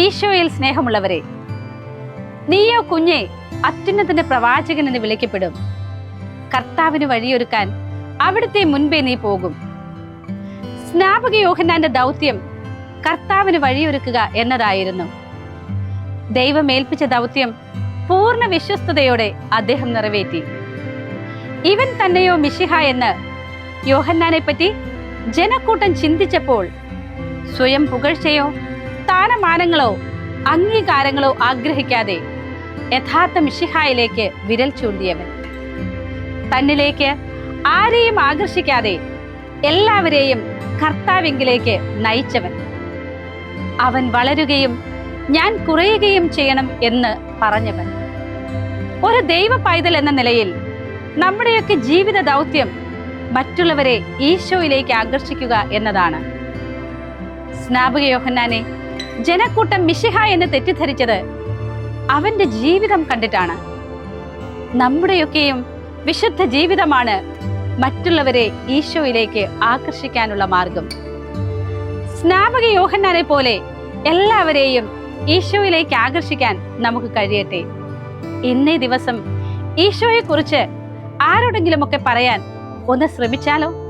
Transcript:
ഈശോയിൽ സ്നേഹമുള്ളവരെ നീയോ കുഞ്ഞെ അത്യുന്നതന്റെ പ്രവാചകൻ എന്ന് വിളിക്കപ്പെടും. കർത്താവിന് വഴിയൊരുക്കാൻ അവിടുത്തെ മുൻപേ നീ പോകും. സ്നാപക യോഹന്നാന്റെ ദൗത്യം കർത്താവിന് വഴിയൊരുക്കുക എന്നതായിരുന്നു. ദൈവമേൽപ്പിച്ച ദൗത്യം പൂർണ വിശ്വസ്തയോടെ അദ്ദേഹം നിറവേറ്റി. ഇവൻ തന്നെയോ മിശിഹ എന്ന് യോഹന്നാനെ പറ്റി ജനക്കൂട്ടം ചിന്തിച്ചപ്പോൾ സ്വയം പുകഴ്ചയോ സ്ഥാനമാനങ്ങളോ അംഗീകാരങ്ങളോ ആഗ്രഹിക്കാതെ യഥാർത്ഥ മിഷിഹായിലേക്ക് വിരൽ ചൂണ്ടിയവൻ. തന്നിലേക്ക് ആരെയും ആകർഷിക്കാതെ എല്ലാവരെയും കർത്താവിങ്കിലേക്ക് നയിച്ചവൻ. അവൻ വളരുകയും ഞാൻ കുറയുകയും ചെയ്യണം എന്ന് പറഞ്ഞവൻ. ഒരു ദൈവ പൈതൽ എന്ന നിലയിൽ നമ്മുടെയൊക്കെ ജീവിത ദൗത്യം മറ്റുള്ളവരെ ഈശോയിലേക്ക് ആകർഷിക്കുക എന്നതാണ്. സ്നാപക യോഹന്നാനെ ജനക്കൂട്ടം മിശിഹ എന്ന് തെറ്റിദ്ധരിച്ചത് അവന്റെ ജീവിതം കണ്ടിട്ടാണ്. നമ്മുടെയൊക്കെയും വിശുദ്ധ ജീവിതമാണ് മറ്റുള്ളവരെ ഈശോയിലേക്ക് ആകർഷിക്കാനുള്ള മാർഗം. സ്നാപക യോഹന്നാനെ പോലെ എല്ലാവരെയും ഈശോയിലേക്ക് ആകർഷിക്കാൻ നമുക്ക് കഴിയട്ടെ. ഇന്നേ ദിവസം ഈശോയെക്കുറിച്ച് ആരോടെങ്കിലുമൊക്കെ പറയാൻ ഒന്ന് ശ്രമിച്ചാലോ?